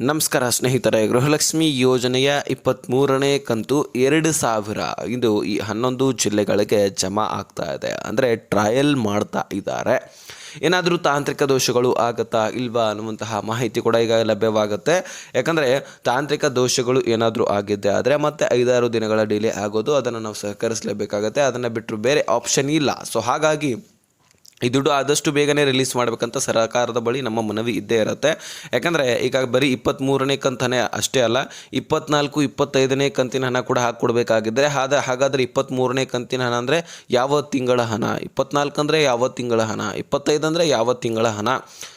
ನಮಸ್ಕಾರ ಸ್ನೇಹಿತರೆ, ಗೃಹಲಕ್ಷ್ಮಿ ಯೋಜನೆಯ ಇಪ್ಪತ್ತ್ಮೂರನೇ ಕಂತು ಎರಡು ಸಾವಿರ. ಇದು ಈ ಹನ್ನೊಂದು ಜಿಲ್ಲೆಗಳಿಗೆ ಜಮಾ ಆಗ್ತಾ ಇದೆ. ಅಂದರೆ ಟ್ರಯಲ್ ಮಾಡ್ತಾ ಇದ್ದಾರೆ. ಏನಾದರೂ ತಾಂತ್ರಿಕ ದೋಷಗಳು ಆಗತ್ತಾ ಇಲ್ವಾ ಅನ್ನುವಂತಹ ಮಾಹಿತಿ ಕೂಡ ಈಗ ಲಭ್ಯವಾಗುತ್ತೆ. ಯಾಕಂದರೆ ತಾಂತ್ರಿಕ ದೋಷಗಳು ಏನಾದರೂ ಆಗಿದ್ದೆ ಆದರೆ ಮತ್ತೆ ಐದಾರು ದಿನಗಳ ಡಿಲೇ ಆಗೋದು, ಅದನ್ನು ನಾವು ಸಹಕರಿಸಲೇಬೇಕಾಗತ್ತೆ. ಅದನ್ನು ಬಿಟ್ಟರು ಬೇರೆ ಆಪ್ಷನ್ ಇಲ್ಲ. ಸೊ ಹಾಗಾಗಿ ಈ ದುಡ್ಡು ಆದಷ್ಟು ಬೇಗನೆ ರಿಲೀಸ್ ಮಾಡಬೇಕಂತ ಸರ್ಕಾರದ ಬಳಿ ನಮ್ಮ ಮನವಿ ಇದ್ದೇ ಇರುತ್ತೆ. ಯಾಕಂದರೆ ಈಗ ಬರೀ ಇಪ್ಪತ್ತ್ಮೂರನೇ ಕಂತನೇ ಅಷ್ಟೇ ಅಲ್ಲ, ಇಪ್ಪತ್ನಾಲ್ಕು, ಇಪ್ಪತ್ತೈದನೇ ಕಂತಿನ ಹಣ ಕೂಡ ಹಾಕ್ಕೊಡ್ಬೇಕಾಗಿದ್ದರೆ ಆದ ಹಾಗಾದರೆ ಇಪ್ಪತ್ತ್ಮೂರನೇ ಕಂತಿನ ಹಣ ಅಂದರೆ ಯಾವ ತಿಂಗಳ ಹಣ? ಇಪ್ಪತ್ನಾಲ್ಕು ಅಂದರೆ ಯಾವ ತಿಂಗಳ ಹಣ? ಇಪ್ಪತ್ತೈದು ಅಂದರೆ ಯಾವ ತಿಂಗಳ ಹಣ?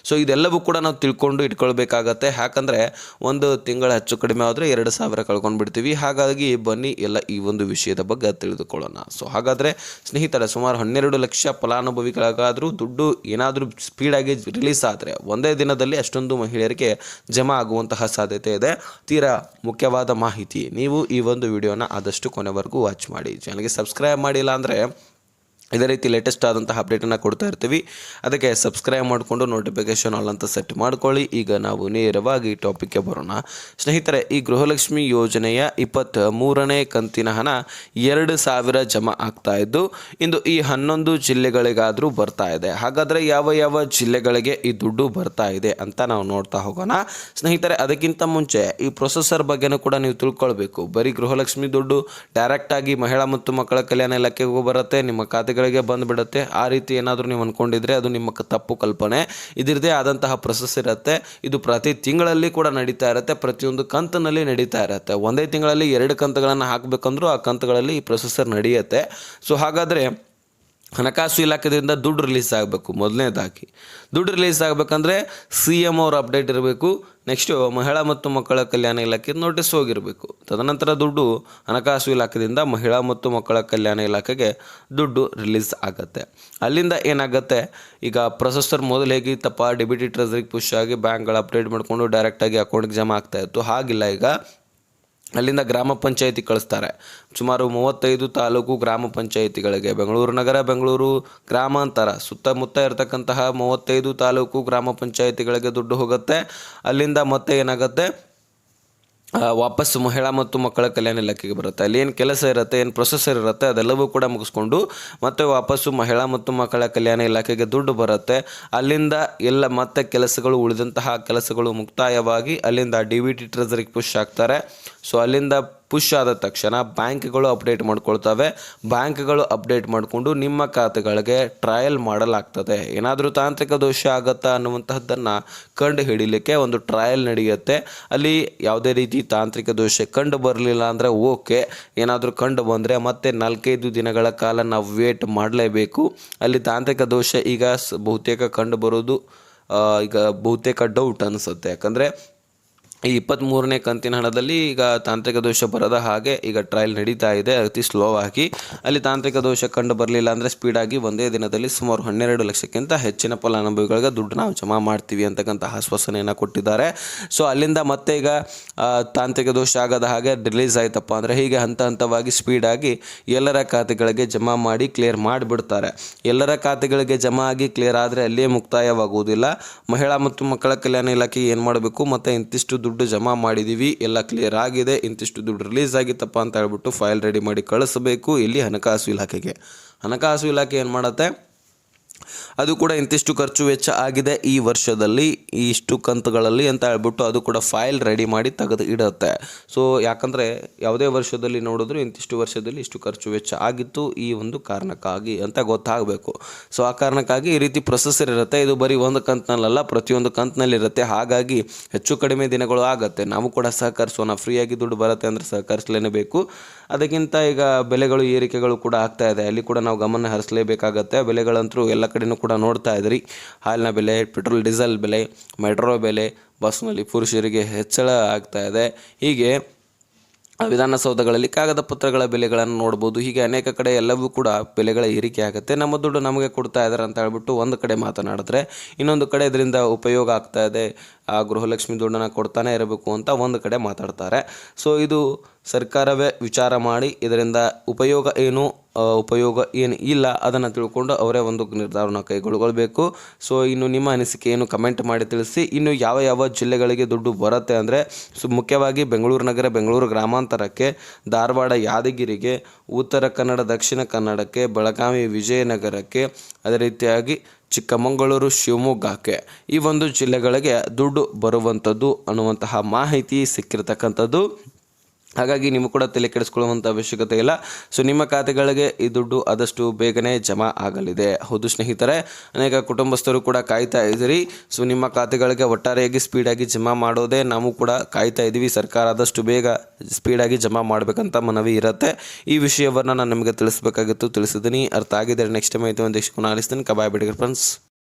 ಸೊ ಇದೆಲ್ಲವೂ ಕೂಡ ನಾವು ತಿಳ್ಕೊಂಡು ಇಟ್ಕೊಳ್ಬೇಕಾಗತ್ತೆ. ಯಾಕಂದರೆ ಒಂದು ತಿಂಗಳ ಹೆಚ್ಚು ಕಡಿಮೆ ಆದರೆ ಎರಡು ಸಾವಿರ ಕಳ್ಕೊಂಡು ಬಿಡ್ತೀವಿ. ಹಾಗಾಗಿ ಬನ್ನಿ ಎಲ್ಲ ಈ ಒಂದು ವಿಷಯದ ಬಗ್ಗೆ ತಿಳಿದುಕೊಳ್ಳೋಣ. ಸೊ ಹಾಗಾದರೆ ಸ್ನೇಹಿತರೆ, ಸುಮಾರು ಹನ್ನೆರಡು ಲಕ್ಷ ಫಲಾನುಭವಿಗಳಿಗಾದರೂ ದುಡ್ಡು ಏನಾದರೂ ಸ್ಪೀಡಾಗಿ ರಿಲೀಸ್ ಆದರೆ ಒಂದೇ ದಿನದಲ್ಲಿ ಅಷ್ಟೊಂದು ಮಹಿಳೆಯರಿಗೆ ಜಮಾ ಆಗುವಂತಹ ಸಾಧ್ಯತೆ ಇದೆ. ತೀರಾ ಮುಖ್ಯವಾದ ಮಾಹಿತಿ. ನೀವು ಈ ಒಂದು ವಿಡಿಯೋನ ಆದಷ್ಟು ಕೊನೆವರೆಗೂ ವಾಚ್ ಮಾಡಿ. ಚಾನಲ್ಗೆ ಸಬ್ಸ್ಕ್ರೈಬ್ ಮಾಡಿಲ್ಲ ಅಂದರೆ ಇದೇ ರೀತಿ ಲೇಟೆಸ್ಟ್ ಆದಂತಹ ಅಪ್ಡೇಟನ್ನು ಕೊಡ್ತಾ ಇರ್ತೀವಿ. ಅದಕ್ಕೆ ಸಬ್ಸ್ಕ್ರೈಬ್ ಮಾಡಿಕೊಂಡು ನೋಟಿಫಿಕೇಷನ್ ಆಲ್ ಅಂತ ಸೆಟ್ ಮಾಡ್ಕೊಳ್ಳಿ. ಈಗ ನಾವು ನೇರವಾಗಿ ಟಾಪಿಕ್ಗೆ ಬರೋಣ. ಸ್ನೇಹಿತರೆ, ಈ ಗೃಹಲಕ್ಷ್ಮಿ ಯೋಜನೆಯ ಇಪ್ಪತ್ತ ಮೂರನೇ ಕಂತಿನ ಹಣ ಎರಡು ಸಾವಿರ ಜಮಾ ಆಗ್ತಾ ಇದ್ದು, ಇಂದು ಈ ಹನ್ನೊಂದು ಜಿಲ್ಲೆಗಳಿಗಾದರೂ ಬರ್ತಾ ಇದೆ. ಹಾಗಾದರೆ ಯಾವ ಯಾವ ಜಿಲ್ಲೆಗಳಿಗೆ ಈ ದುಡ್ಡು ಬರ್ತಾ ಇದೆ ಅಂತ ನಾವು ನೋಡ್ತಾ ಹೋಗೋಣ. ಸ್ನೇಹಿತರೆ, ಅದಕ್ಕಿಂತ ಮುಂಚೆ ಈ ಪ್ರೊಸೆಸರ್ ಬಗ್ಗೆನೂ ಕೂಡ ನೀವು ತಿಳ್ಕೊಳ್ಬೇಕು. ಬರೀ ಗೃಹಲಕ್ಷ್ಮಿ ದುಡ್ಡು ಡೈರೆಕ್ಟಾಗಿ ಮಹಿಳಾ ಮತ್ತು ಮಕ್ಕಳ ಕಲ್ಯಾಣ ಇಲಾಖೆಗೂ ಬರುತ್ತೆ, ನಿಮ್ಮ ಖಾತೆಗಳಿಗೆ ಬಂದುಬಿಡುತ್ತೆ. ಆ ರೀತಿ ಏನಾದರೂ ನೀವು ಅಂದ್ಕೊಂಡಿದ್ರೆ ಅದು ನಿಮ್ಮ ತಪ್ಪು ಕಲ್ಪನೆ. ಇದರದೇ ಆದಂತಹ ಪ್ರೊಸೆಸ್ ಇರುತ್ತೆ. ಇದು ಪ್ರತಿ ತಿಂಗಳಲ್ಲಿ ಕೂಡ ನಡೀತಾ ಇರುತ್ತೆ. ಪ್ರತಿಯೊಂದು ಕಂತಿನಲ್ಲಿ ನಡೀತಾ ಇರುತ್ತೆ. ಒಂದೇ ತಿಂಗಳಲ್ಲಿ ಎರಡು ಕಂತುಗಳನ್ನು ಹಾಕಬೇಕಂದ್ರೂ ಆ ಕಂತುಗಳಲ್ಲಿ ಈ ಪ್ರೊಸೆಸರ್ ನಡೆಯುತ್ತೆ. ಸೊ ಹಾಗಾದರೆ ಹಣಕಾಸು ಇಲಾಖೆಯಿಂದ ದುಡ್ಡು ರಿಲೀಸ್ ಆಗಬೇಕು, ಮೊದಲನೇದಾಗಿ. ದುಡ್ಡು ರಿಲೀಸ್ ಆಗಬೇಕಂದ್ರೆ ಸಿ ಎಂ ಅವ್ರ ಅಪ್ಡೇಟ್ ಇರಬೇಕು ನೆಕ್ಸ್ಟು ಮಹಿಳಾ ಮತ್ತು ಮಕ್ಕಳ ಕಲ್ಯಾಣ ಇಲಾಖೆ ನೋಟಿಸ್ ಹೋಗಿರಬೇಕು. ತದನಂತರ ದುಡ್ಡು ಹಣಕಾಸು ಇಲಾಖೆಯಿಂದ ಮಹಿಳಾ ಮತ್ತು ಮಕ್ಕಳ ಕಲ್ಯಾಣ ಇಲಾಖೆಗೆ ದುಡ್ಡು ರಿಲೀಸ್ ಆಗುತ್ತೆ. ಅಲ್ಲಿಂದ ಏನಾಗುತ್ತೆ? ಈಗ ಪ್ರೊಸೆಸರ್ ಮೊದಲು ಹೇಗಿತ್ತಪ್ಪ? ಡೆಬಿಟಿ ಟ್ರೆಸರಿಗೆ ಪುಷ್ ಆಗಿ ಬ್ಯಾಂಕ್ಗಳು ಅಪ್ಡೇಟ್ ಮಾಡಿಕೊಂಡು ಡೈರೆಕ್ಟಾಗಿ ಅಕೌಂಟ್ಗೆ ಜಮಾ ಆಗ್ತಾ ಇತ್ತು. ಹಾಗಿಲ್ಲ ಈಗ. ಅಲ್ಲಿಂದ ಗ್ರಾಮ ಪಂಚಾಯಿತಿ ಕಳಿಸ್ತಾರೆ. ಸುಮಾರು ಮೂವತ್ತೈದು ತಾಲೂಕು ಗ್ರಾಮ ಪಂಚಾಯಿತಿಗಳಿಗೆ. ಬೆಂಗಳೂರು ನಗರ, ಬೆಂಗಳೂರು ಗ್ರಾಮಾಂತರ. ಸುತ್ತಮುತ್ತ ಇರತಕ್ಕಂತಹ ಮೂವತ್ತೈದು ತಾಲೂಕು ಗ್ರಾಮ ಪಂಚಾಯಿತಿಗಳಿಗೆ ದುಡ್ಡು ಹೋಗುತ್ತೆ. ಅಲ್ಲಿಂದ ಮತ್ತೆ ಏನಾಗುತ್ತೆ? ಆ, ವಾಪಸ್ ಮಹಿಳಾ ಮತ್ತು ಮಕ್ಕಳ ಕಲ್ಯಾಣ ಇಲಾಖೆಗೆ ಬರುತ್ತೆ. ಅಲ್ಲಿ ಏನು ಕೆಲಸ ಇರುತ್ತೆ ಏನು ಪ್ರೊಸೆಸರ್ ಇರುತ್ತೆ ಅದೆಲ್ಲವೂ ಕೂಡ ಮುಗಿಸ್ಕೊಂಡು ಮತ್ತೆ ವಾಪಸ್ಸು ಮಹಿಳಾ ಮತ್ತು ಮಕ್ಕಳ ಕಲ್ಯಾಣ ಇಲಾಖೆಗೆ ದುಡ್ಡು ಬರುತ್ತೆ. ಅಲ್ಲಿಂದ ಎಲ್ಲ ಮತ್ತೆ ಕೆಲಸಗಳು ಉಳಿದಂತಹ ಕೆಲಸಗಳು ಮುಕ್ತಾಯವಾಗಿ ಅಲ್ಲಿಂದ ಡಿ ವಿ ಟಿ ಟ್ರೆಸರಿಗೆ ಪುಷ್ ಆಗ್ತಾರೆ. ಸೊ ಅಲ್ಲಿಂದ ಪುಷ್ ಆದ ತಕ್ಷಣ ಬ್ಯಾಂಕ್ಗಳು ಅಪ್ಡೇಟ್ ಮಾಡ್ಕೊಳ್ತವೆ. ಬ್ಯಾಂಕ್ಗಳು ಅಪ್ಡೇಟ್ ಮಾಡಿಕೊಂಡು ನಿಮ್ಮ ಖಾತೆಗಳಿಗೆ ಟ್ರಯಲ್ ಮಾಡಲಾಗ್ತದೆ. ಏನಾದರೂ ತಾಂತ್ರಿಕ ದೋಷ ಆಗುತ್ತಾ ಅನ್ನುವಂತಹದ್ದನ್ನು ಕಂಡು ಹಿಡಿಲಿಕ್ಕೆ ಒಂದು ಟ್ರಯಲ್ ನಡೆಯುತ್ತೆ. ಅಲ್ಲಿ ಯಾವುದೇ ರೀತಿ ತಾಂತ್ರಿಕ ದೋಷ ಕಂಡು ಬರಲಿಲ್ಲ ಅಂದರೆ ಓಕೆ. ಏನಾದರೂ ಕಂಡು ಬಂದರೆ ಮತ್ತೆ ನಾಲ್ಕೈದು ದಿನಗಳ ಕಾಲ ನಾವು ವೇಟ್ ಮಾಡಲೇಬೇಕು. ಅಲ್ಲಿ ತಾಂತ್ರಿಕ ದೋಷ ಈಗ ಬಹುತೇಕ ಕಂಡು ಬರೋದು ಈಗ ಬಹುತೇಕ ಡೌಟ್ ಅನಿಸುತ್ತೆ. ಯಾಕಂದರೆ ಈ ಇಪ್ಪತ್ತ್ಮೂರನೇ ಕಂತಿನ ಹಣದಲ್ಲಿ ಈಗ ತಾಂತ್ರಿಕ ದೋಷ ಬರದ ಹಾಗೆ ಈಗ ಟ್ರಯಲ್ ನಡೀತಾ ಇದೆ. ಅತಿ ಸ್ಲೋ ಆಗಿ. ಅಲ್ಲಿ ತಾಂತ್ರಿಕ ದೋಷ ಕಂಡು ಬರಲಿಲ್ಲ ಅಂದರೆ ಸ್ಪೀಡಾಗಿ ಒಂದೇ ದಿನದಲ್ಲಿ ಸುಮಾರು ಹನ್ನೆರಡು ಲಕ್ಷಕ್ಕಿಂತ ಹೆಚ್ಚಿನ ಫಲಾನುಭವಿಗಳಿಗೆ ದುಡ್ಡು ನಾವು ಜಮಾ ಮಾಡ್ತೀವಿ ಅಂತಕ್ಕಂಥ ಆಶ್ವಾಸನೆಯನ್ನು ಕೊಟ್ಟಿದ್ದಾರೆ. ಸೊ ಅಲ್ಲಿಂದ ಮತ್ತೆ ಈಗ ತಾಂತ್ರಿಕ ದೋಷ ಆಗದ ಹಾಗೆ ರಿಲೀಸ್ ಆಯ್ತಪ್ಪ ಅಂದರೆ ಹೀಗೆ ಹಂತ ಹಂತವಾಗಿ ಸ್ಪೀಡಾಗಿ ಎಲ್ಲರ ಖಾತೆಗಳಿಗೆ ಜಮಾ ಮಾಡಿ ಕ್ಲಿಯರ್ ಮಾಡಿಬಿಡ್ತಾರೆ. ಎಲ್ಲರ ಖಾತೆಗಳಿಗೆ ಜಮಾ ಆಗಿ ಕ್ಲಿಯರ್ ಆದರೆ ಅಲ್ಲಿಯೇ ಮುಕ್ತಾಯವಾಗುವುದಿಲ್ಲ. ಮಹಿಳಾ ಮತ್ತು ಮಕ್ಕಳ ಕಲ್ಯಾಣ ಇಲಾಖೆ ಏನು ಮಾಡಬೇಕು? ಮತ್ತು ಇಂತಿಷ್ಟು ಜಮಾ ಮಾಡಿದ್ದೀವಿ ಎಲ್ಲ ಕ್ಲಿಯರ್ ಆಗಿದೆ, ಇಂತಿಷ್ಟು ದುಡ್ಡು ರಿಲೀಸ್ ಆಗಿತ್ತಪ್ಪ ಅಂತ ಹೇಳ್ಬಿಟ್ಟು ಫೈಲ್ ರೆಡಿ ಮಾಡಿ ಕಳಿಸಬೇಕು. ಇಲ್ಲಿ ಹಣಕಾಸು ಇಲಾಖೆಗೆ. ಹಣಕಾಸು ಇಲಾಖೆ ಏನು ಮಾಡುತ್ತೆ? ಅದು ಕೂಡ ಇಂತಿಷ್ಟು ಖರ್ಚು ವೆಚ್ಚ ಆಗಿದೆ ಈ ವರ್ಷದಲ್ಲಿ. ಇಷ್ಟು ಕಂತುಗಳಲ್ಲಿ ಅಂತ ಹೇಳ್ಬಿಟ್ಟು ಅದು ಕೂಡ ಫೈಲ್ ರೆಡಿ ಮಾಡಿ ತೆಗೆದು ಇಡುತ್ತೆ. ಸೊ ಯಾಕಂದರೆ ಯಾವುದೇ ವರ್ಷದಲ್ಲಿ ನೋಡಿದ್ರು ಇಂತಿಷ್ಟು ವರ್ಷದಲ್ಲಿ ಇಷ್ಟು ಖರ್ಚು ವೆಚ್ಚ ಆಗಿತ್ತು ಈ ಒಂದು ಕಾರಣಕ್ಕಾಗಿ ಅಂತ ಗೊತ್ತಾಗಬೇಕು. ಸೊ ಆ ಕಾರಣಕ್ಕಾಗಿ ಈ ರೀತಿ ಪ್ರೊಸೆಸರ್ ಇರುತ್ತೆ. ಇದು ಬರೀ ಒಂದು ಕಂತಿನಲ್ಲ ಪ್ರತಿಯೊಂದು ಕಂತಿನಲ್ಲಿ ಇರುತ್ತೆ ಹಾಗಾಗಿ ಹೆಚ್ಚು ಕಡಿಮೆ ದಿನಗಳು ಆಗುತ್ತೆ. ನಾವು ಕೂಡ ಸಹಕರಿಸೋಣ. ಫ್ರೀಯಾಗಿ ದುಡ್ಡು ಬರುತ್ತೆ ಅಂದರೆ ಸಹಕರಿಸಲೇಬೇಕು. ಅದಕ್ಕಿಂತ ಈಗ ಬೆಲೆಗಳು, ಏರಿಕೆಗಳು ಕೂಡ ಆಗ್ತಾ ಇದೆ. ಅಲ್ಲಿ ಕೂಡ ನಾವು ಗಮನ ಹರಿಸಲೇಬೇಕಾಗತ್ತೆ. ಬೆಲೆಗಳಂತರೂ ಎಲ್ಲ ಕಡೆನೂ ಕೂಡ ನೋಡ್ತಾ ಇದ್ರಿ. ಹಾಲಿನ ಬೆಲೆ, ಪೆಟ್ರೋಲ್, ಡೀಸೆಲ್ ಬೆಲೆ, ಮೆಟ್ರೋ ಬೆಲೆ, ಬಸ್ನಲ್ಲಿ ಪುರುಷರಿಗೆ ಹೆಚ್ಚಳ ಆಗ್ತಾ ಇದೆ. ಹೀಗೆ ವಿಧಾನಸೌಧಗಳಲ್ಲಿ ಕಾಗದ ಪತ್ರಗಳ ಬೆಲೆಗಳನ್ನು ನೋಡ್ಬೋದು. ಹೀಗೆ ಅನೇಕ ಕಡೆ ಎಲ್ಲವೂ ಕೂಡ ಬೆಲೆಗಳ ಏರಿಕೆ ಆಗುತ್ತೆ. ನಮ್ಮ ದುಡ್ಡು ನಮಗೆ ಕೊಡ್ತಾ ಇದ್ದಾರೆ ಅಂತ ಹೇಳ್ಬಿಟ್ಟು ಒಂದು ಕಡೆ ಮಾತನಾಡಿದ್ರೆ ಇನ್ನೊಂದು ಕಡೆ ಇದರಿಂದ ಉಪಯೋಗ ಆಗ್ತಾ ಇದೆ. ಆ ಗೃಹಲಕ್ಷ್ಮಿ ದುಡ್ಡನ್ನು ಕೊಡ್ತಾನೆ ಇರಬೇಕು ಅಂತ ಒಂದು ಕಡೆ ಮಾತಾಡ್ತಾರೆ. ಸೊ ಇದು ಸರ್ಕಾರವೇ ವಿಚಾರ ಮಾಡಿ ಇದರಿಂದ ಉಪಯೋಗ ಏನು ಉಪಯೋಗ ಏನು ಇಲ್ಲ, ಅದನ್ನು ತಿಳ್ಕೊಂಡು ಅವರೇ ಒಂದು ನಿರ್ಧಾರನ ಕೈಗೊಳ್ಳಬೇಕು ಸೊ ಇನ್ನು ನಿಮ್ಮ ಅನಿಸಿಕೆ ಏನು ಕಮೆಂಟ್ ಮಾಡಿ ತಿಳಿಸಿ, ಇನ್ನು ಯಾವ ಯಾವ ಜಿಲ್ಲೆಗಳಿಗೆ ದುಡ್ಡು ಬರುತ್ತೆ ಅಂದರೆ, ಸೊ, ಮುಖ್ಯವಾಗಿ ಬೆಂಗಳೂರು ನಗರ, ಬೆಂಗಳೂರು ಗ್ರಾಮಾಂತರಕ್ಕೆ, ಧಾರವಾಡ, ಯಾದಗಿರಿಗೆ, ಉತ್ತರ ಕನ್ನಡ, ದಕ್ಷಿಣ ಕನ್ನಡಕ್ಕೆ, ಬೆಳಗಾವಿ, ವಿಜಯನಗರಕ್ಕೆ, ಅದೇ ರೀತಿಯಾಗಿ ಚಿಕ್ಕಮಗಳೂರು, ಶಿವಮೊಗ್ಗಕ್ಕೆ, ಈ ಒಂದು ಜಿಲ್ಲೆಗಳಿಗೆ ದುಡ್ಡು ಬರುವಂಥದ್ದು ಅನ್ನುವಂತಹ ಮಾಹಿತಿ ಸಿಕ್ಕಿರ್ತಕ್ಕಂಥದ್ದು. ಹಾಗಾಗಿ ನೀವು ಕೂಡ ತಲೆ ಕೆಡಿಸ್ಕೊಳ್ಳುವಂಥ ಅವಶ್ಯಕತೆ ಇಲ್ಲ. ಸೊ ನಿಮ್ಮ ಖಾತೆಗಳಿಗೆ ಈ ದುಡ್ಡು ಆದಷ್ಟು ಬೇಗನೆ ಜಮಾ ಆಗಲಿದೆ. ಹೌದು ಸ್ನೇಹಿತರೆ, ಅನೇಕ ಕುಟುಂಬಸ್ಥರು ಕೂಡ ಕಾಯ್ತಾ ಇದ್ದೀರಿ. ಸೊ ನಿಮ್ಮ ಖಾತೆಗಳಿಗೆ ಒಟ್ಟಾರೆಯಾಗಿ ಸ್ಪೀಡಾಗಿ ಜಮಾ ಮಾಡೋದೇ ನಾವು ಕೂಡ ಕಾಯ್ತಾ ಇದ್ದೀವಿ. ಸರ್ಕಾರ ಆದಷ್ಟು ಬೇಗ ಸ್ಪೀಡಾಗಿ ಜಮಾ ಮಾಡಬೇಕಂತ ಮನವಿ ಇರುತ್ತೆ. ಈ ವಿಷಯವನ್ನು ನಾನು ನಿಮಗೆ ತಿಳಿಸ್ಬೇಕಾಗಿತ್ತು. ತಿಳಿಸಿದ್ದೀನಿ ಅರ್ಥ ಆಗಿದೆ. ನೆಕ್ಸ್ಟ್ ಟೈಮ್ ಆಯಿತು. ಆಲಿಸ್ತೀನಿ. ಕಬಾಯ್ ಬಿಡಿಗೆ ಫ್ರೆಂಡ್ಸ್